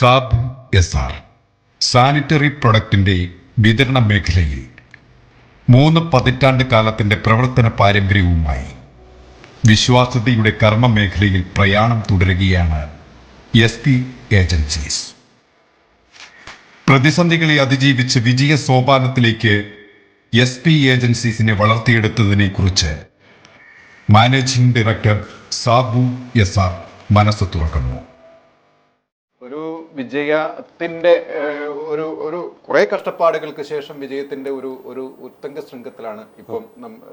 സാബ് S R sanitary പ്രൊഡക്റ്റിന്റെ വിതരണ മേഖലയിൽ മൂന്ന് പതിറ്റാണ്ട് കാലത്തിന്റെ പ്രവർത്തന പാരമ്പര്യവുമായി വിശ്വാസ്യതയുടെ കർമ്മ മേഖലയിൽ പ്രയാണം തുടരുകയാണ് എസ് പി ഏജൻസീസ്. പ്രതിസന്ധികളെ അതിജീവിച്ച് വിജയ സോപാനത്തിലേക്ക് എസ് പി ഏജൻസീസിനെ വളർത്തിയെടുത്തതിനെ കുറിച്ച് managing director Sabu S R മനസ്സ് തുറക്കുന്നു. ഒരു വിജയത്തിന്റെ ഏഹ്, ഒരു ഒരു കുറേ കഷ്ടപ്പാടുകൾക്ക് ശേഷം വിജയത്തിന്റെ ഒരു ഒരു ഉത്തംഗ ശൃംഖത്തിലാണ് ഇപ്പം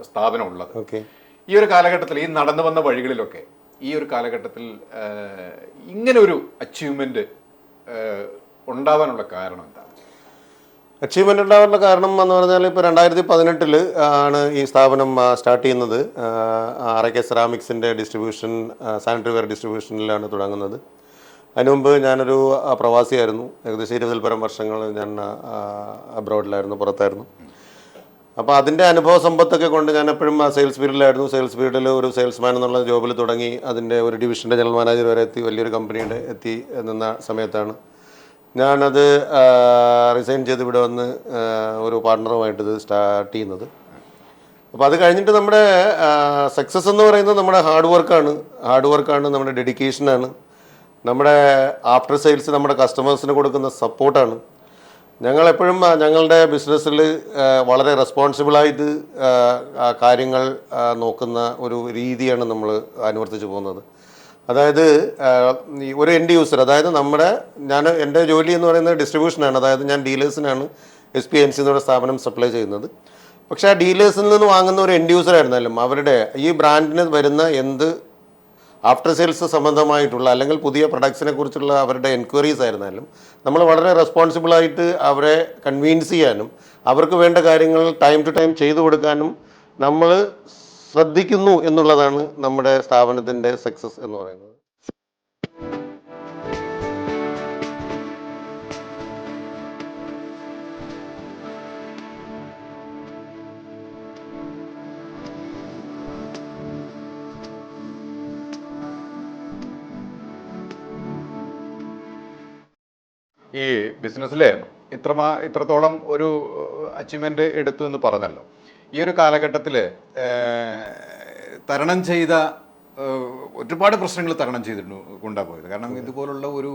സ്ഥാപനം ഉള്ളത് ഓക്കെ. ഈ ഒരു കാലഘട്ടത്തിൽ ഈ നടന്നു വന്ന വഴികളിലൊക്കെ ഈ ഒരു കാലഘട്ടത്തിൽ ഇങ്ങനെ ഒരു അച്ചീവ്മെന്റ് ഉണ്ടാവാനുള്ള കാരണം എന്താണ്? അച്ചീവ്മെന്റ് ഉണ്ടാവാനുള്ള കാരണം എന്ന് പറഞ്ഞാൽ ഇപ്പോൾ രണ്ടായിരത്തി പതിനെട്ടിൽ ആണ് ഈ സ്ഥാപനം സ്റ്റാർട്ട് ചെയ്യുന്നത്. ആർ എ കെ സെറാമിക്സിന്റെ ഡിസ്ട്രിബ്യൂഷൻ സാനിറ്ററി വെയർ ഡിസ്ട്രിബ്യൂഷനിലാണ് തുടങ്ങുന്നത്. അതിനു മുമ്പ് ഞാനൊരു പ്രവാസിയായിരുന്നു. ഏകദേശം ഇരുപതിൽ പരം വർഷങ്ങൾ ഞാൻ അബ്രോഡിലായിരുന്നു പുറത്തായിരുന്നു. അപ്പോൾ അതിന്റെ അനുഭവ സമ്പത്തൊക്കെ കൊണ്ട് ഞാൻ എപ്പോഴും സെയിൽസ് ഫീൽഡിലായിരുന്നു സെയിൽസ് ഫീൽഡിൽ ഒരു സെയിൽസ്മാൻ എന്നുള്ള ജോബിൽ തുടങ്ങി അതിന്റെ ഒരു ഡിവിഷന്റെ ജനറൽ മാനേജർ വരെ എത്തി വലിയൊരു കമ്പനിയുടെ എത്തി നിന്ന സമയത്താണ്. ഞാനത് റിസൈൻ ചെയ്ത് ഇവിടെ വന്ന് ഒരു പാർട്ണറുമായിട്ട് ഇത് സ്റ്റാർട്ട് ചെയ്യുന്നത്. അപ്പോൾ അത് കഴിഞ്ഞിട്ട് നമ്മുടെ സക്സസ് എന്ന് പറയുന്നത് നമ്മുടെ ഹാർഡ് വർക്കാണ് ഹാർഡ് വർക്കാണ് നമ്മുടെ ഡെഡിക്കേഷനാണ് നമ്മുടെ ആഫ്റ്റർ സെയിൽസ് നമ്മുടെ കസ്റ്റമേഴ്സിന് കൊടുക്കുന്ന സപ്പോർട്ടാണ് ഞങ്ങൾ എപ്പോഴും ഞങ്ങളുടെ ബിസിനസ്സിൽ വളരെ റെസ്പോൺസിബിളായിട്ട് കാര്യങ്ങൾ നോക്കുന്ന ഒരു രീതിയാണ് നമ്മൾ അനുവർത്തിച്ച് പോകുന്നത്. അതായത് ഒരു എൻഡ് യൂസർ അതായത് നമ്മുടെ ഞാൻ എന്റെ ജോലി എന്ന് പറയുന്നത് ഡിസ്ട്രിബ്യൂഷനാണ് അതായത് ഞാൻ ഡീലേഴ്സിനാണ് എസ് പി എൻ സി എന്നുള്ള സ്ഥാപനം സപ്ലൈ ചെയ്യുന്നത്. പക്ഷേ ആ ഡീലേഴ്സിൽ നിന്ന് വാങ്ങുന്ന ഒരു എൻഡ് യൂസർ ആയിരുന്നാലും അവരുടെ ഈ ബ്രാൻഡിന് വരുന്ന എന്ത് ആഫ്റ്റർ സെയിൽസ് സംബന്ധമായിട്ടുള്ള അല്ലെങ്കിൽ പുതിയ പ്രൊഡക്ട്സിനെ കുറിച്ചുള്ള അവരുടെ എൻക്വയറീസ് ആയിരുന്നാലും നമ്മൾ വളരെ റെസ്പോൺസിബിളായിട്ട് അവരെ കൺവീൻസ് ചെയ്യാനും അവർക്ക് വേണ്ട കാര്യങ്ങൾ ടൈം ടു ടൈം ചെയ്തു കൊടുക്കാനും നമ്മൾ ശ്രദ്ധിക്കുന്നു എന്നുള്ളതാണ് നമ്മുടെ സ്ഥാപനത്തിന്റെ സക്സസ് എന്ന് പറയുന്നത്. ഈ ബിസിനസ്സിൽ ഇത്രമാ ഇത്രത്തോളം ഒരു അച്ചീവ്മെന്റ് എടുത്തു എന്ന് പറഞ്ഞല്ലോ. ഈ ഒരു കാലഘട്ടത്തിൽ തരണം ചെയ്ത ഒരുപാട് പ്രശ്നങ്ങൾ തരണം ചെയ്തിട്ടുണ്ട് കൊണ്ടുപോയത്. കാരണം ഇതുപോലുള്ള ഒരു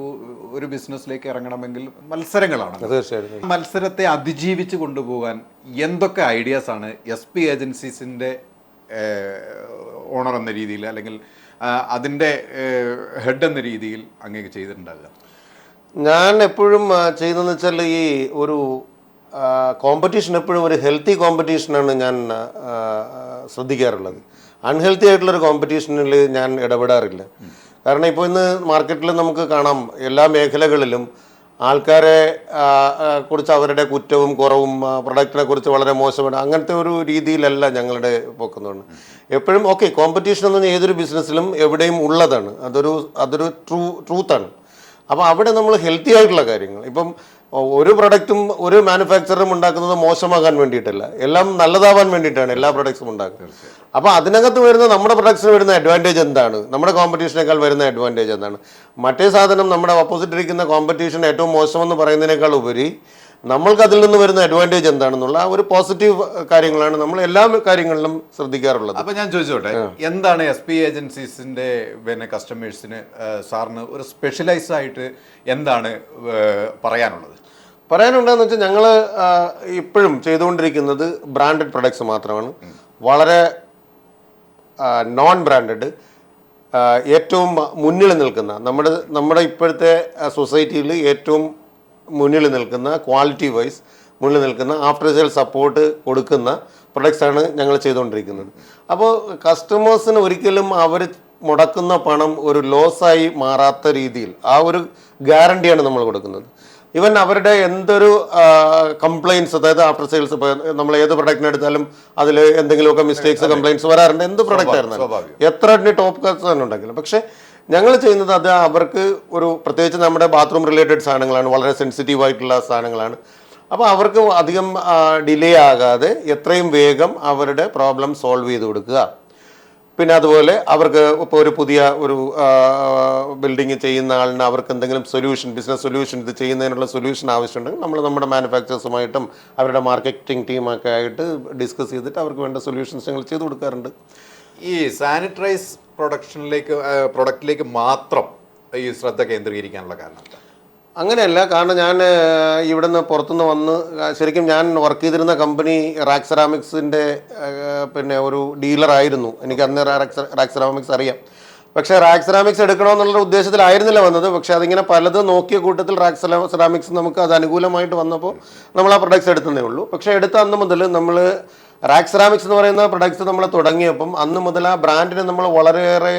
ഒരു ബിസിനസ്സിലേക്ക് ഇറങ്ങണമെങ്കിൽ മത്സരങ്ങളാണ്. തീർച്ചയായിട്ടും. മത്സരത്തെ അതിജീവിച്ച് കൊണ്ടുപോകാൻ എന്തൊക്കെ ഐഡിയാസ് ആണ് എസ് പി ഏജൻസീസിന്റെ ഓണർ എന്ന രീതിയിൽ അല്ലെങ്കിൽ അതിന്റെ അതിന്റെ ഹെഡ് എന്ന രീതിയിൽ അങ്ങേക്ക് ചെയ്തിട്ടുണ്ടാകുക ഞാൻ എപ്പോഴും ചെയ്യുന്നതെന്ന് വെച്ചാൽ ഈ ഒരു കോമ്പറ്റീഷൻ എപ്പോഴും ഒരു ഹെൽത്തി കോമ്പറ്റീഷനാണ് ഞാൻ ശ്രദ്ധിക്കാറുള്ളത്. അൺഹെൽത്തി ആയിട്ടുള്ളൊരു കോമ്പറ്റീഷനിൽ ഞാൻ ഇടപെടാറില്ല. കാരണം ഇപ്പോൾ ഇന്ന് മാർക്കറ്റിൽ നമുക്ക് കാണാം എല്ലാ മേഖലകളിലും ആൾക്കാരെ കുറിച്ച് അവരുടെ കുറ്റവും കുറവും പ്രൊഡക്റ്റിനെ കുറിച്ച് വളരെ മോശമാണ് അങ്ങനത്തെ ഒരു രീതിയിലല്ല ഞങ്ങളുടെ പോക്കുന്നതാണ്. എപ്പോഴും ഓക്കെ കോമ്പറ്റീഷൻ എന്ന് ഏതൊരു ബിസിനസ്സിലും എവിടെയും ഉള്ളതാണ്. അതൊരു അതൊരു ട്രൂ ട്രൂത്താണ് അപ്പോൾ അവിടെ നമ്മൾ ഹെൽത്തി ആയിട്ടുള്ള കാര്യങ്ങൾ. ഇപ്പം ഒരു പ്രൊഡക്റ്റും ഒരു മാനുഫാക്ചറും ഉണ്ടാക്കുന്നത് മോശമാകാൻ വേണ്ടിയിട്ടല്ല. എല്ലാം നല്ലതാവാൻ വേണ്ടിയിട്ടാണ് എല്ലാ പ്രൊഡക്ട്സും ഉണ്ടാക്കുന്നത്. അപ്പോൾ അതിനകത്ത് വരുന്ന നമ്മുടെ പ്രൊഡക്ട്സിന് വരുന്ന അഡ്വാന്റേജ് എന്താണ്? നമ്മുടെ കോമ്പറ്റീഷനേക്കാൾ വരുന്ന അഡ്വാന്റേജ് എന്താണ്? മറ്റേ സാധനം നമ്മുടെ ഓപ്പോസിറ്റ് ഇരിക്കുന്ന കോമ്പറ്റീഷൻ ഏറ്റവും മോശമെന്ന് പറയുന്നതിനേക്കാൾ ഉപരി നമ്മൾക്ക് അതിൽ നിന്ന് വരുന്ന അഡ്വാന്റേജ് എന്താണെന്നുള്ള ആ ഒരു പോസിറ്റീവ് കാര്യങ്ങളാണ് നമ്മൾ എല്ലാ കാര്യങ്ങളിലും ശ്രദ്ധിക്കാറുള്ളത്. അപ്പൊ ഞാൻ ചോദിച്ചോട്ടെ എന്താണ് എസ് പി ഏജൻസീസിന്റെ പിന്നെ കസ്റ്റമേഴ്സിന് സാറിന് ഒരു സ്പെഷ്യലൈസ് ആയിട്ട് എന്താണ് പറയാനുള്ളത്? പറയാനുണ്ടെന്ന് വെച്ചാൽ ഞങ്ങൾ ഇപ്പോഴും ചെയ്തുകൊണ്ടിരിക്കുന്നത് ബ്രാൻഡഡ് പ്രൊഡക്ട്സ് മാത്രമാണ്. വളരെ നോൺ ബ്രാൻഡഡ് ഏറ്റവും മുന്നിൽ നിൽക്കുന്ന നമ്മുടെ നമ്മുടെ ഇപ്പോഴത്തെ സൊസൈറ്റിയിൽ ഏറ്റവും മുന്നിൽ നിൽക്കുന്ന ക്വാളിറ്റി വൈസ് മുന്നിൽ നിൽക്കുന്ന ആഫ്റ്റർ സെയിൽ സപ്പോർട്ട് കൊടുക്കുന്ന പ്രൊഡക്ട്സാണ് ഞങ്ങൾ ചെയ്തുകൊണ്ടിരിക്കുന്നത്. അപ്പോൾ കസ്റ്റമേഴ്സിന് ഒരിക്കലും അവർ മുടക്കുന്ന പണം ഒരു ലോസായി മാറാത്ത രീതിയിൽ ആ ഒരു ഗ്യാരണ്ടിയാണ് നമ്മൾ കൊടുക്കുന്നത്. ഇവൻ അവരുടെ എന്തൊരു കംപ്ലയിൻസ് അതായത് ആഫ്റ്റർ സെയിൽസ് ഇപ്പോൾ നമ്മൾ ഏത് പ്രൊഡക്റ്റിന് എടുത്താലും അതിൽ എന്തെങ്കിലുമൊക്കെ മിസ്റ്റേക്സ് കംപ്ലയിൻസ് വരാറുണ്ട്. എന്ത് പ്രൊഡക്റ്റ് ആയിരുന്നാലും. സ്വാഭാവികം. എത്ര ടോപ്പ് കാസ് തന്നെ ഉണ്ടെങ്കിലും. പക്ഷേ ഞങ്ങൾ ചെയ്യുന്നത് അത് അവർക്ക് ഒരു പ്രത്യേകിച്ച് നമ്മുടെ ബാത്റൂം റിലേറ്റഡ് സാധനങ്ങളാണ് വളരെ സെൻസിറ്റീവ് ആയിട്ടുള്ള സാധനങ്ങളാണ്. അപ്പോൾ അവർക്ക് അധികം ഡിലേ ആകാതെ എത്രയും വേഗം അവരുടെ പ്രോബ്ലം സോൾവ് ചെയ്ത് കൊടുക്കുക. പിന്നെ അതുപോലെ അവർക്ക് ഇപ്പോൾ ഒരു പുതിയ ഒരു ബിൽഡിംഗ് ചെയ്യുന്ന ആളിന് അവർക്ക് എന്തെങ്കിലും സൊല്യൂഷൻ ബിസിനസ് സൊല്യൂഷൻ ഇത് ചെയ്യുന്നതിനുള്ള സൊല്യൂഷൻ ആവശ്യമുണ്ടെങ്കിൽ നമ്മൾ നമ്മുടെ മാനുഫാക്ചേഴ്സുമായിട്ടും അവരുടെ മാർക്കറ്റിംഗ് ടീമൊക്കെ ആയിട്ട് ഡിസ്കസ് ചെയ്തിട്ട് അവർക്ക് വേണ്ട സൊല്യൂഷൻസ് ഞങ്ങൾ ചെയ്തു കൊടുക്കാറുണ്ട്. ഈ സാനിറ്റൈസ് പ്രൊഡക്ഷനിലേക്ക് പ്രൊഡക്റ്റിലേക്ക് മാത്രം ഈ ശ്രദ്ധ കേന്ദ്രീകരിക്കാനുള്ള കാരണം? അങ്ങനെയല്ല കാരണം ഞാൻ ഇവിടെ നിന്ന് പുറത്തുനിന്ന് വന്ന് ശരിക്കും ഞാൻ വർക്ക് ചെയ്തിരുന്ന കമ്പനി റാക് സെറാമിക്സിന്റെ പിന്നെ ഒരു ഡീലറായിരുന്നു എനിക്ക് അന്ന് റാക് സെറാമിക്സ് അറിയാം. പക്ഷേ റാക്സറാമിക്സ് എടുക്കണമെന്നുള്ള ഉദ്ദേശത്തിലായിരുന്നില്ല വന്നത്. പക്ഷേ അതിങ്ങനെ പലതും നോക്കിയ കൂട്ടത്തിൽ റാക്സറാമിക്സ് നമുക്ക് അത് അനുകൂലമായിട്ട് വന്നപ്പോൾ നമ്മൾ ആ പ്രൊഡക്ട്സ് എടുത്തതേ ഉള്ളൂ. പക്ഷേ എടുത്ത അന്ന് മുതൽ നമ്മൾ റാക് സെറാമിക്സ് എന്ന് പറയുന്ന പ്രൊഡക്ട്സ് നമ്മൾ തുടങ്ങിയപ്പം അന്ന് മുതൽ ആ ബ്രാൻഡിനെ നമ്മൾ വളരെയേറെ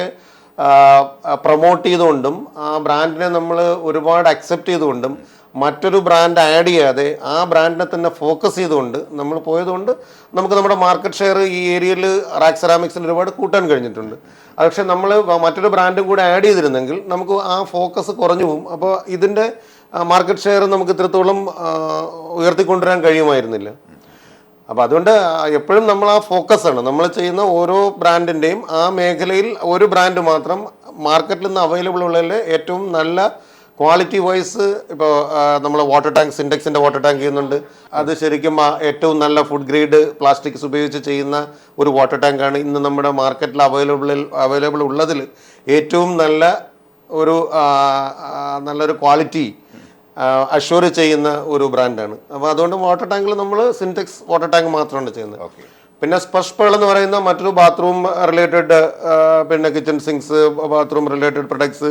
പ്രൊമോട്ട് ചെയ്തുകൊണ്ടും ആ ബ്രാൻഡിനെ നമ്മൾ ഒരുപാട് അക്സെപ്റ്റ് ചെയ്തുകൊണ്ടും മറ്റൊരു ബ്രാൻഡ് ആഡ് ചെയ്യാതെ ആ ബ്രാൻഡിനെ തന്നെ ഫോക്കസ് ചെയ്തുകൊണ്ട് നമ്മൾ പോയതുകൊണ്ട് നമുക്ക് നമ്മുടെ മാർക്കറ്റ് ഷെയർ ഈ ഏരിയയിൽ റാക് സെറാമിക്സിൽ ഒരുപാട് കൂട്ടാൻ കഴിഞ്ഞിട്ടുണ്ട്. പക്ഷേ നമ്മൾ മറ്റൊരു ബ്രാൻഡും കൂടെ ആഡ് ചെയ്തിരുന്നെങ്കിൽ നമുക്ക് ആ ഫോക്കസ് കുറഞ്ഞു പോകും അപ്പോൾ ഇതിന്റെ മാർക്കറ്റ് ഷെയർ നമുക്ക് ഇത്രത്തോളം ഉയർത്തിക്കൊണ്ടുവരാൻ കഴിയുമായിരുന്നില്ല. അപ്പോൾ അതുകൊണ്ട് എപ്പോഴും നമ്മൾ ആ ഫോക്കസ് ആണ്. നമ്മൾ ചെയ്യുന്ന ഓരോ ബ്രാൻഡിന്റെയും ആ മേഖലയിൽ ഒരു ബ്രാൻഡ് മാത്രം മാർക്കറ്റിൽ നിന്ന് അവൈലബിൾ ഉള്ളതിൽ ഏറ്റവും നല്ല ക്വാളിറ്റി വൈസ് ഇപ്പോൾ നമ്മൾ വാട്ടർ ടാങ്ക് സിൻഡെക്സിന്റെ വാട്ടർ ടാങ്ക് ചെയ്യുന്നുണ്ട്. അത് ശരിക്കും ഏറ്റവും നല്ല ഫുഡ് ഗ്രേഡ് പ്ലാസ്റ്റിക്സ് ഉപയോഗിച്ച് ചെയ്യുന്ന ഒരു വാട്ടർ ടാങ്കാണ് ഇന്ന് നമ്മുടെ മാർക്കറ്റിൽ അവൈലബിളിൽ അവൈലബിൾ ഉള്ളതിൽ ഏറ്റവും നല്ല ഒരു നല്ലൊരു ക്വാളിറ്റി അഷ്യൂർ ചെയ്യുന്ന ഒരു ബ്രാൻഡാണ് അപ്പോൾ അതുകൊണ്ട് വാട്ടർ ടാങ്കിൽ നമ്മൾ സിന്റെക്സ് വാട്ടർ ടാങ്ക് മാത്രമാണ് ചെയ്യുന്നത്. പിന്നെ സ്പർശ് പേൾ എന്ന് പറയുന്ന മറ്റൊരു ബാത്റൂം റിലേറ്റഡ് പിന്നെ kitchen sinks bathroom related products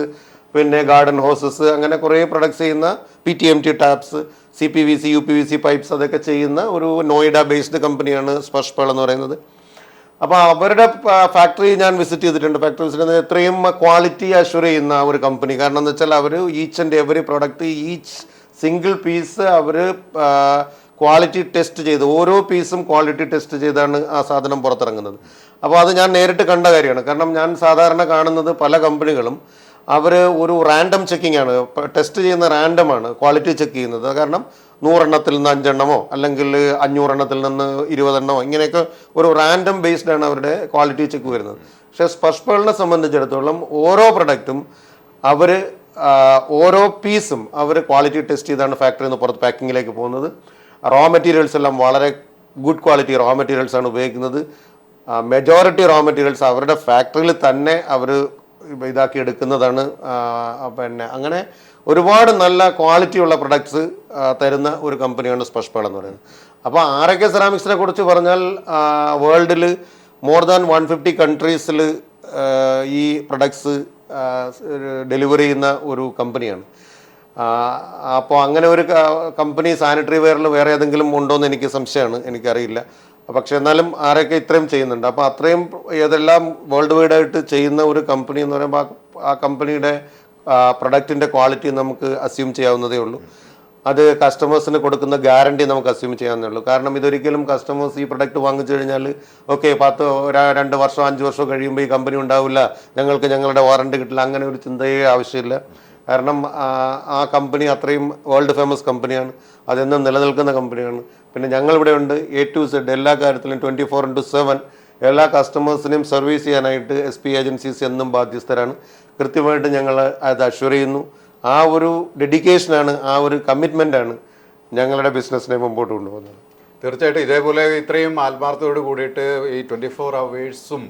പിന്നെ ഗാർഡൻ ഹോസസ് അങ്ങനെ കുറേ പ്രൊഡക്ട്സ് ചെയ്യുന്ന P T M T taps C P V C U P V C pipes അതൊക്കെ ചെയ്യുന്ന ഒരു നോയിഡ ബേസ്ഡ് കമ്പനിയാണ് സ്പർശ് പേൾ എന്ന് പറയുന്നത്. അപ്പോൾ അവരുടെ ഫാക്ടറി ഞാൻ വിസിറ്റ് ചെയ്തിട്ടുണ്ട്. ഫാക്ടറി വിസിറ്റ് ചെയ്ത് ക്വാളിറ്റി അഷ്യൂർ ചെയ്യുന്ന ഒരു കമ്പനി കാരണം എന്ന് വെച്ചാൽ അവർ each and every product each single piece our quality test ചെയ്ത് ഓരോ പീസും ക്വാളിറ്റി ടെസ്റ്റ് ചെയ്താണ് ആ സാധനം പുറത്തിറങ്ങുന്നത്. അപ്പോൾ അത് ഞാൻ നേരിട്ട് കണ്ട കാര്യമാണ്. കാരണം ഞാൻ സാധാരണ കാണുന്നത് പല കമ്പനികളും അവർ ഒരു റാൻഡം ചെക്കിംഗ് ആണ്. ടെസ്റ്റ് ചെയ്യുന്ന റാൻഡം ആണ് ക്വാളിറ്റി ചെക്ക് ചെയ്യുന്നത്. കാരണം നൂറെണ്ണത്തിൽ നിന്ന് അഞ്ചെണ്ണമോ അല്ലെങ്കിൽ അഞ്ഞൂറെണ്ണത്തിൽ നിന്ന് ഇരുപതെണ്ണമോ ഇങ്ങനെയൊക്കെ ഒരു റാൻഡം ബേസ്ഡ് ആണ് അവരുടെ ക്വാളിറ്റി ചെക്ക് വരുന്നത്. പക്ഷേ സ്പർശ് സംബന്ധിച്ചിടത്തോളം ഓരോ പ്രൊഡക്റ്റും അവർ ഓരോ പീസും അവർ ക്വാളിറ്റി ടെസ്റ്റ് ചെയ്താണ് ഫാക്ടറിയിൽ നിന്ന് പുറത്ത് പാക്കിങ്ങിലേക്ക് പോകുന്നത്. റോ മെറ്റീരിയൽസ് എല്ലാം വളരെ ഗുഡ് ക്വാളിറ്റി റോ മെറ്റീരിയൽസ് ആണ് ഉപയോഗിക്കുന്നത്. മെജോറിറ്റി റോ മെറ്റീരിയൽസ് അവരുടെ ഫാക്ടറിയിൽ തന്നെ അവർ ഇതാക്കി എടുക്കുന്നതാണ് പിന്നെ അങ്ങനെ ഒരുപാട് നല്ല ക്വാളിറ്റിയുള്ള പ്രൊഡക്ട്സ് തരുന്ന ഒരു കമ്പനിയാണ് സ്പഷ്പാൾ എന്ന് പറയുന്നത്. അപ്പോൾ ആർ എ കെ സെറാമിക്സിനെ കുറിച്ച് പറഞ്ഞാൽ വേൾഡിൽ മോർ ദാൻ വൺ ഫിഫ്റ്റി കൺട്രീസിൽ ഈ പ്രൊഡക്ട്സ് ഡെലിവറി ചെയ്യുന്ന ഒരു കമ്പനിയാണ് അപ്പോൾ അങ്ങനെ ഒരു കമ്പനി സാനിറ്ററി വെയറിൽ വേറെ ഏതെങ്കിലും ഉണ്ടോ എന്ന് എനിക്ക് സംശയമാണ് എനിക്കറിയില്ല. പക്ഷെ എന്നാലും ആരൊക്കെ ഇത്രയും ചെയ്യുന്നുണ്ട്. അപ്പോൾ അത്രയും ഏതെല്ലാം വേൾഡ് വൈഡ് ആയിട്ട് ചെയ്യുന്ന ഒരു കമ്പനി എന്ന് പറയുമ്പോൾ ആ- കമ്പനിയുടെ പ്രൊഡക്റ്റിന്റെ ക്വാളിറ്റി നമുക്ക് അസ്യൂം ചെയ്യാവുന്നതേ ഉള്ളൂ. അത് കസ്റ്റമേഴ്സിന് കൊടുക്കുന്ന ഗ്യാരണ്ടി നമുക്ക് അസ്യൂം ചെയ്യാവുന്നേ ഉള്ളൂ. കാരണം ഇതൊരിക്കലും കസ്റ്റമേഴ്സ് ഈ പ്രൊഡക്റ്റ് വാങ്ങിച്ചു കഴിഞ്ഞാൽ ഓക്കെ പത്ത് രണ്ട് വർഷം അഞ്ച് വർഷം കഴിയുമ്പോൾ ഈ കമ്പനി ഉണ്ടാവില്ല. ഞങ്ങൾക്ക് ഞങ്ങളുടെ വാറണ്ടി കിട്ടില്ല. അങ്ങനെ ഒരു ചിന്തയേ ആവശ്യമില്ല. കാരണം ആ, കമ്പനി അത്രയും വേൾഡ് ഫേമസ് കമ്പനിയാണ്. അതെന്നും നിലനിൽക്കുന്ന കമ്പനിയാണ്. പിന്നെ ഞങ്ങളിവിടെ ഉണ്ട് എ ടു സെഡ് എല്ലാ കാര്യത്തിലും ട്വന്റി ഫോർ ഇന്റു സെവൻ എല്ലാ കസ്റ്റമേഴ്സിനെയും സർവീസ് ചെയ്യാനായിട്ട് എസ് പി ഏജൻസീസ് എന്നും ബാധ്യസ്ഥരാണ്. കൃത്യമായിട്ട് ഞങ്ങൾ അത് അഷ്വർ ചെയ്യുന്നു. ആ ഒരു ഡെഡിക്കേഷനാണ് ആ ഒരു കമ്മിറ്റ്മെന്റാണ് ഞങ്ങളുടെ ബിസിനസ്സിനെ മുമ്പോട്ട് കൊണ്ടുപോകുന്നത്. തീർച്ചയായിട്ടും ഇതേപോലെ ഇത്രയും ആത്മാർത്ഥതയോട് കൂടിയിട്ട് ഈ ട്വന്റി ഫോർ അവേഴ്സും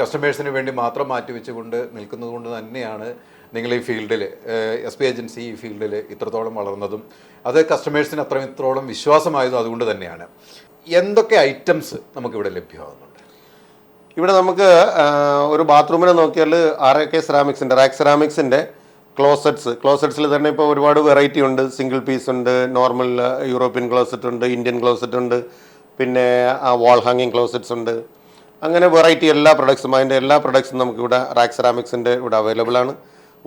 കസ്റ്റമേഴ്സിന് വേണ്ടി മാത്രം മാറ്റിവെച്ചുകൊണ്ട് നിൽക്കുന്നത് കൊണ്ട് തന്നെയാണ് നിങ്ങൾ ഈ ഫീൽഡിൽ എസ് പി ഏജൻസി ഈ ഫീൽഡിൽ ഇത്രത്തോളം വളർന്നതും അത് കസ്റ്റമേഴ്സിന് അത്ര ഇത്രത്തോളം വിശ്വാസമായതും അതുകൊണ്ട് തന്നെയാണ്. എന്തൊക്കെ ഐറ്റംസ് നമുക്കിവിടെ ലഭ്യമാകുന്നുണ്ട്? ഇവിടെ നമുക്ക് ഒരു ബാത്റൂമിനെ നോക്കിയാൽ ആർ എ കെ സെറാമിക്സിന്റെ റാക്ക് സെറാമിക്സിന്റെ ക്ലോസറ്റ്സ്. ക്ലോസറ്റ്സിൽ തന്നെ ഇപ്പോൾ ഒരുപാട് വെറൈറ്റി ഉണ്ട്. സിംഗിൾ പീസ് ഉണ്ട് നോർമൽ യൂറോപ്യൻ ക്ലോസറ്റ് ഉണ്ട് ഇന്ത്യൻ ക്ലോസറ്റ് ഉണ്ട് പിന്നെ വാൾ ഹാങ്ങിങ് ക്ലോസറ്റ്സ് ഉണ്ട്. അങ്ങനെ വെറൈറ്റി എല്ലാ പ്രൊഡക്ട്സും അതിന്റെ എല്ലാ പ്രൊഡക്ട്സും നമുക്കിവിടെ റാക്ക് സെറാമിക്സിന്റെ ഇവിടെ അവൈലബിൾ ആണ്.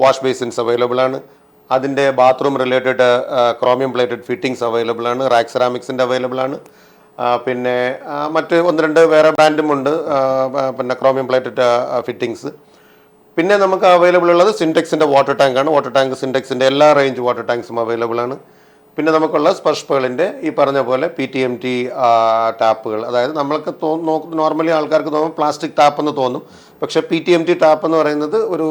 വാഷ് ബേസിൻസ് അവൈലബിൾ ആണ്. അതിന്റെ bathroom related chromium plated fittings available ആണ്. റാക്ക് സെറാമിക്സിന്റെ അവൈലബിൾ ആണ്. പിന്നെ മറ്റ് ഒന്ന് രണ്ട് വേറെ ബ്രാൻഡും ഉണ്ട്. പിന്നെ ക്രോമിയം പ്ലേറ്റഡ് ഫിറ്റിങ്സ് പിന്നെ നമുക്ക് അവൈലബിൾ ഉള്ളത് സിൻടെക്സിന്റെ വാട്ടർ ടാങ്ക് ആണ്. വാട്ടർ ടാങ്ക് സിൻടെക്സിന്റെ എല്ലാ റേഞ്ച് വാട്ടർ ടാങ്ക്സും അവൈലബിൾ ആണ്. പിന്നെ നമുക്കുള്ള സ്പർഷ്പകളിന്റെ ഈ പറഞ്ഞ പോലെ പി ടി എം ടി ടാപ്പുകൾ. അതായത് നമ്മൾക്ക് നോർമലി ആൾക്കാർക്ക് തോന്നും പ്ലാസ്റ്റിക് ടാപ്പ് എന്ന് തോന്നും. പക്ഷേ P T M T tap എന്ന് പറയുന്നത് ഒരു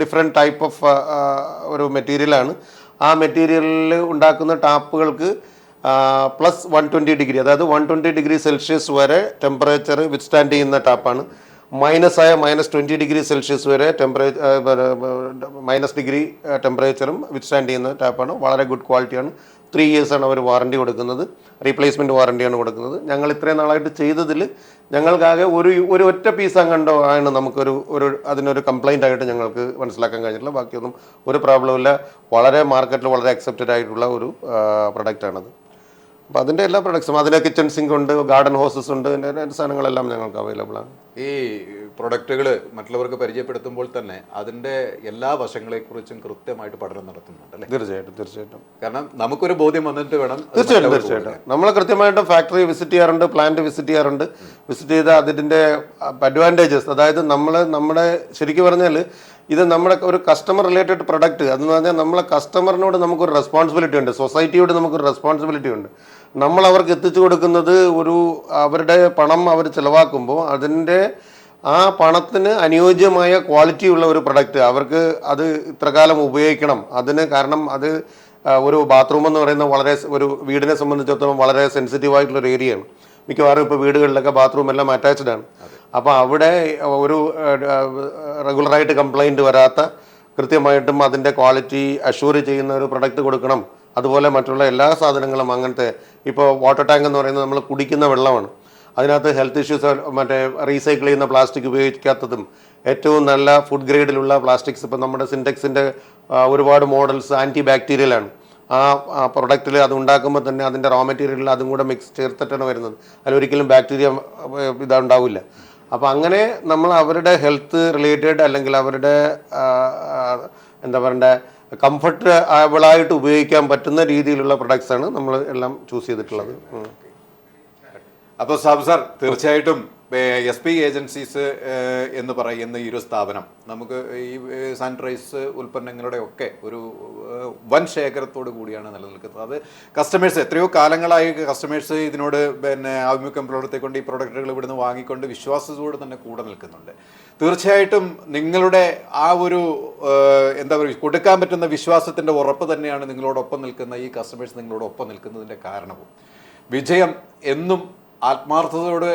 ഡിഫറെന്റ് ടൈപ്പ് ഓഫ് ഒരു മെറ്റീരിയലാണ് ആ മെറ്റീരിയലിൽ ഉണ്ടാക്കുന്ന ടാപ്പുകൾക്ക് പ്ലസ് വൺ ട്വന്റി ഡിഗ്രി അതായത് വൺ ട്വന്റി ഡിഗ്രി സെൽഷ്യസ് വരെ ടെമ്പറേച്ചർ വിത്ത്സ്റ്റാൻഡ് ചെയ്യുന്ന ടാപ്പാണ്. മൈനസ് ആയ മൈനസ് ട്വന്റി ഡിഗ്രി സെൽഷ്യസ് വരെ ടെമ്പറേച്ചർ മൈനസ് ഡിഗ്രി ടെമ്പറേച്ചറും വിത്ത്സ്റ്റാൻഡ് ചെയ്യുന്ന ടാപ്പാണ്. വളരെ ഗുഡ് ക്വാളിറ്റിയാണ് ത്രീ ഇയേഴ്സാണ് അവർ വാറണ്ടി കൊടുക്കുന്നത്. റീപ്ലേസ്മെന്റ് വാറണ്ടിയാണ് കൊടുക്കുന്നത്. ഞങ്ങൾ ഇത്രയും നാളായിട്ട് ചെയ്തതിൽ ഞങ്ങൾക്കാകെ ഒരു ഒരു ഒറ്റ പീസ് കണ്ടോ ആണ് നമുക്കൊരു ഒരു അതിനൊരു കംപ്ലൈന്റ് ആയിട്ട് ഞങ്ങൾക്ക് മനസ്സിലാക്കാൻ കഴിഞ്ഞിട്ടില്ല. ബാക്കിയൊന്നും ഒരു പ്രോബ്ലം ഇല്ല. വളരെ മാർക്കറ്റിൽ വളരെ അക്സെപ്റ്റഡ് ആയിട്ടുള്ള ഒരു പ്രൊഡക്റ്റാണത് അപ്പോൾ അതിന്റെ എല്ലാ പ്രൊഡക്ട്സും അതിന് കിച്ചൺ സിങ്ക് ഉണ്ട് ഗാർഡൻ ഹോസസ് ഉണ്ട് അതിന്റെ സാധനങ്ങളെല്ലാം ഞങ്ങൾക്ക് അവൈലബിൾ ആണ്. ഈ പ്രൊഡക്റ്റുകൾ മറ്റുള്ളവർക്ക് പരിചയപ്പെടുത്തുമ്പോൾ തന്നെ അതിന്റെ എല്ലാ വശങ്ങളെക്കുറിച്ചും കൃത്യമായിട്ട് പഠനം നടത്തുന്നുണ്ട് അല്ലേ? തീർച്ചയായിട്ടും തീർച്ചയായിട്ടും. കാരണം നമുക്കൊരു ബോധ്യം വന്നിട്ട് വേണം തീർച്ചയായിട്ടും തീർച്ചയായിട്ടും. നമ്മൾ കൃത്യമായിട്ടും ഫാക്ടറി വിസിറ്റ് ചെയ്യാറുണ്ട് പ്ലാന്റ് വിസിറ്റ് ചെയ്യാറുണ്ട്. വിസിറ്റ് ചെയ്ത അതിന്റെ അഡ്വാന്റേജസ് അതായത് നമ്മൾ നമ്മുടെ ശരിക്കും പറഞ്ഞാൽ ഇത് നമ്മുടെ ഒരു കസ്റ്റമർ റിലേറ്റഡ് പ്രൊഡക്റ്റ് അതെന്ന് പറഞ്ഞാൽ നമ്മളെ കസ്റ്റമറിനോട് നമുക്കൊരു റെസ്പോൺസിബിലിറ്റി ഉണ്ട്. സൊസൈറ്റിയോട് നമുക്കൊരു റെസ്പോൺസിബിലിറ്റി ഉണ്ട്. നമ്മൾ അവർക്ക് എത്തിച്ചു കൊടുക്കുന്നത് ഒരു അവരുടെ പണം അവർ ചിലവാക്കുമ്പോൾ അതിന്റെ ആ പണത്തിന് അനുയോജ്യമായ ക്വാളിറ്റി ഉള്ള ഒരു പ്രൊഡക്റ്റ് അവർക്ക് അത് ഇത്രകാലം ഉപയോഗിക്കണം. അതിന് കാരണം അത് ഒരു ബാത്റൂം എന്ന് പറയുന്നത് വളരെ ഒരു വീടിനെ സംബന്ധിച്ചിടത്തോളം വളരെ സെൻസിറ്റീവ് ആയിട്ടുള്ള ഒരു ഏരിയയാണ് മിക്കവാറും ഇപ്പോൾ വീടുകളിലൊക്കെ ബാത്റൂം എല്ലാം അറ്റാച്ച്ഡ് ആണ്. അപ്പോൾ അവിടെ ഒരു റെഗുലറായിട്ട് കംപ്ലൈന്റ് വരാത്ത കൃത്യമായിട്ടും അതിന്റെ ക്വാളിറ്റി അഷ്യൂർ ചെയ്യുന്ന ഒരു പ്രൊഡക്റ്റ് കൊടുക്കണം. അതുപോലെ മറ്റുള്ള എല്ലാ സാധനങ്ങളും അങ്ങനത്തെ ഇപ്പോൾ വാട്ടർ ടാങ്ക് എന്ന് പറയുന്നത് നമ്മൾ കുടിക്കുന്ന വെള്ളമാണ്. അതിനകത്ത് ഹെൽത്ത് ഇഷ്യൂസ് മറ്റേ റീസൈക്കിൾ ചെയ്യുന്ന പ്ലാസ്റ്റിക് ഉപയോഗിക്കാത്തതും ഏറ്റവും നല്ല ഫുഡ് ഗ്രേഡിലുള്ള പ്ലാസ്റ്റിക്സ് ഇപ്പം നമ്മുടെ സിന്റെക്സിന്റെ ഒരുപാട് മോഡൽസ് ആന്റി ബാക്ടീരിയലാണ് ആ പ്രൊഡക്റ്റിൽ അത് ഉണ്ടാക്കുമ്പോൾ തന്നെ അതിന്റെ റോ മെറ്റീരിയലിൽ അതും കൂടെ മിക്സ് ചേർത്തിട്ടാണ് വരുന്നത്. അതിലൊരിക്കലും ബാക്ടീരിയ ഇതുണ്ടാവില്ല. അപ്പോൾ അങ്ങനെ നമ്മൾ അവരുടെ ഹെൽത്ത് റിലേറ്റഡ് അല്ലെങ്കിൽ അവരുടെ എന്താ പറയണ്ടേ കംഫർട്ട് ആയിട്ട് ഉപയോഗിക്കാൻ പറ്റുന്ന രീതിയിലുള്ള പ്രൊഡക്ട്സാണ് നമ്മൾ എല്ലാം ചൂസ് ചെയ്തിട്ടുള്ളത്. അപ്പോൾ സാബ് സാർ തീർച്ചയായിട്ടും എസ് പി ഏജൻസീസ് എന്ന് പറയുന്ന ഈ ഒരു സ്ഥാപനം നമുക്ക് ഈ സാനിറ്റൈസ് ഉൽപ്പന്നങ്ങളുടെ ഒക്കെ ഒരു വൻ ശേഖരത്തോട് കൂടിയാണ് നിലനിൽക്കുന്നത്. അത് കസ്റ്റമേഴ്സ് എത്രയോ കാലങ്ങളായി കസ്റ്റമേഴ്സ് ഇതിനോട് പിന്നെ ആഭിമുഖ്യം പുലർത്തിക്കൊണ്ട് ഈ പ്രൊഡക്റ്റുകൾ ഇവിടുന്ന് വാങ്ങിക്കൊണ്ട് വിശ്വാസത്തോട് തന്നെ കൂടെ നിൽക്കുന്നുണ്ട്. തീർച്ചയായിട്ടും നിങ്ങളുടെ ആ ഒരു എന്താ പറയുക കൊടുക്കാൻ പറ്റുന്ന വിശ്വാസത്തിന്റെ ഉറപ്പ് തന്നെയാണ് നിങ്ങളോടൊപ്പം നിൽക്കുന്ന ഈ കസ്റ്റമേഴ്സ് നിങ്ങളോടൊപ്പം നിൽക്കുന്നതിന്റെ കാരണവും. വിജയം എന്നും ആത്മാർത്ഥതയോടെ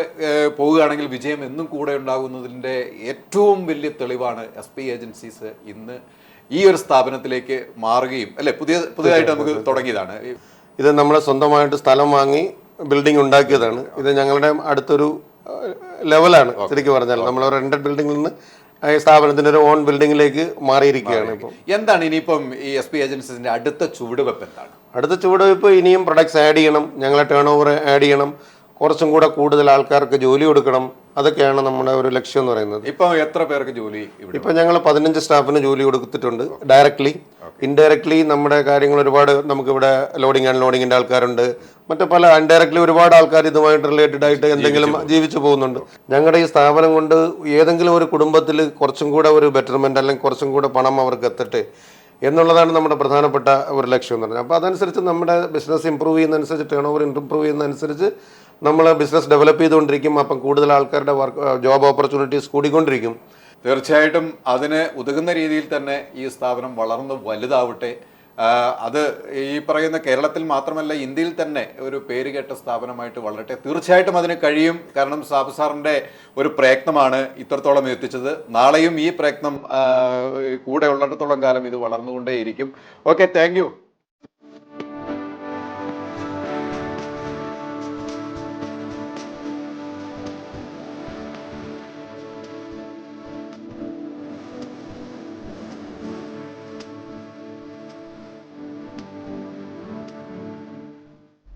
പോവുകയാണെങ്കിൽ വിജയം എന്നും കൂടെ ഉണ്ടാകുന്നതിന്റെ ഏറ്റവും വലിയ തെളിവാണ് എസ് പി ഏജൻസീസ് ഇന്ന് ഈ ഒരു സ്ഥാപനത്തിലേക്ക് മാറുകയും അല്ലെ? പുതിയ പുതിയതായിട്ട് നമുക്ക് തുടങ്ങിയതാണ്. ഇത് നമ്മളെ സ്വന്തമായിട്ട് സ്ഥലം വാങ്ങി ബിൽഡിംഗ് ഉണ്ടാക്കിയതാണ്. ഇത് ഞങ്ങളുടെ അടുത്തൊരു ലെവലാണ് ശരിക്കും പറഞ്ഞാൽ. നമ്മൾ റെന്റഡ് ബിൽഡിംഗിൽ നിന്ന് സ്ഥാപനത്തിന്റെ ഒരു ഓൺ ബിൽഡിംഗിലേക്ക് മാറിയിരിക്കുകയാണ് ഇപ്പോൾ എന്താണ് ഇനിയിപ്പം ഈ എസ് പി ഏജൻസീസിന്റെ അടുത്ത ചുവടുവെപ്പ് എന്താണ്? അടുത്ത ചുവടുവെപ്പ് ഇനിയും പ്രൊഡക്ട്സ് ആഡ് ചെയ്യണം ഞങ്ങളെ ടേൺ ഓവർ ആഡ് ചെയ്യണം കുറച്ചും കൂടെ കൂടുതൽ ആൾക്കാർക്ക് ജോലി കൊടുക്കണം. അതൊക്കെയാണ് നമ്മുടെ ഒരു ലക്ഷ്യം എന്ന് പറയുന്നത്. ഇപ്പൊ എത്ര പേർക്ക് ജോലി ഇപ്പൊ ഞങ്ങൾ പതിനഞ്ച് സ്റ്റാഫിന് ജോലി കൊടുത്തിട്ടുണ്ട് ഡയറക്ട്ലി ഇൻഡയറക്ട്ലി നമ്മുടെ കാര്യങ്ങൾ ഒരുപാട് നമുക്കിവിടെ ലോഡിംഗ് അൺലോഡിങ്ങിന്റെ ആൾക്കാരുണ്ട്. മറ്റു പല ഇൻഡയറക്ട്ലി ഒരുപാട് ആൾക്കാർ ഇതുമായിട്ട് റിലേറ്റഡ് ആയിട്ട് എന്തെങ്കിലും ജീവിച്ചു പോകുന്നുണ്ട്. ഞങ്ങളുടെ ഈ സ്ഥാപനം കൊണ്ട് ഏതെങ്കിലും ഒരു കുടുംബത്തിൽ കുറച്ചും കൂടെ ഒരു ബെറ്റർമെന്റ് അല്ലെങ്കിൽ കുറച്ചും കൂടെ പണം അവർക്ക് എത്തട്ടെ എന്നുള്ളതാണ് നമ്മുടെ പ്രധാനപ്പെട്ട ഒരു ലക്ഷ്യം എന്ന് പറഞ്ഞാൽ. അപ്പോൾ അതനുസരിച്ച് നമ്മുടെ ബിസിനസ് ഇമ്പ്രൂവ് ചെയ്യുന്നതനുസരിച്ച് ടേൺ ഓവർ ഇമ്പ്രൂവ് ചെയ്യുന്നതനുസരിച്ച് നമ്മൾ ബിസിനസ് ഡെവലപ്പ് ചെയ്തുകൊണ്ടിരിക്കും. അപ്പം കൂടുതൽ ആൾക്കാരുടെ വർക്ക് ജോബ് ഓപ്പർച്യൂണിറ്റീസ് കൂടിക്കൊണ്ടിരിക്കും. തീർച്ചയായിട്ടും അതിന് ഉതകുന്ന രീതിയിൽ തന്നെ ഈ സ്ഥാപനം വളർന്ന് വലുതാവട്ടെ. അത് ഈ പറയുന്ന കേരളത്തിൽ മാത്രമല്ല ഇന്ത്യയിൽ തന്നെ ഒരു പേരുകേട്ട സ്ഥാപനമായിട്ട് വളരട്ടെ. തീർച്ചയായിട്ടും അതിന് കഴിയും. കാരണം സാബു സാറിന്റെ ഒരു പ്രയത്നമാണ് ഇത്രത്തോളം എത്തിച്ചത്. നാളെയും ഈ പ്രയത്നം കൂടെ ഉള്ളിടത്തോളം കാലം ഇത് വളർന്നുകൊണ്ടേയിരിക്കും. Okay thank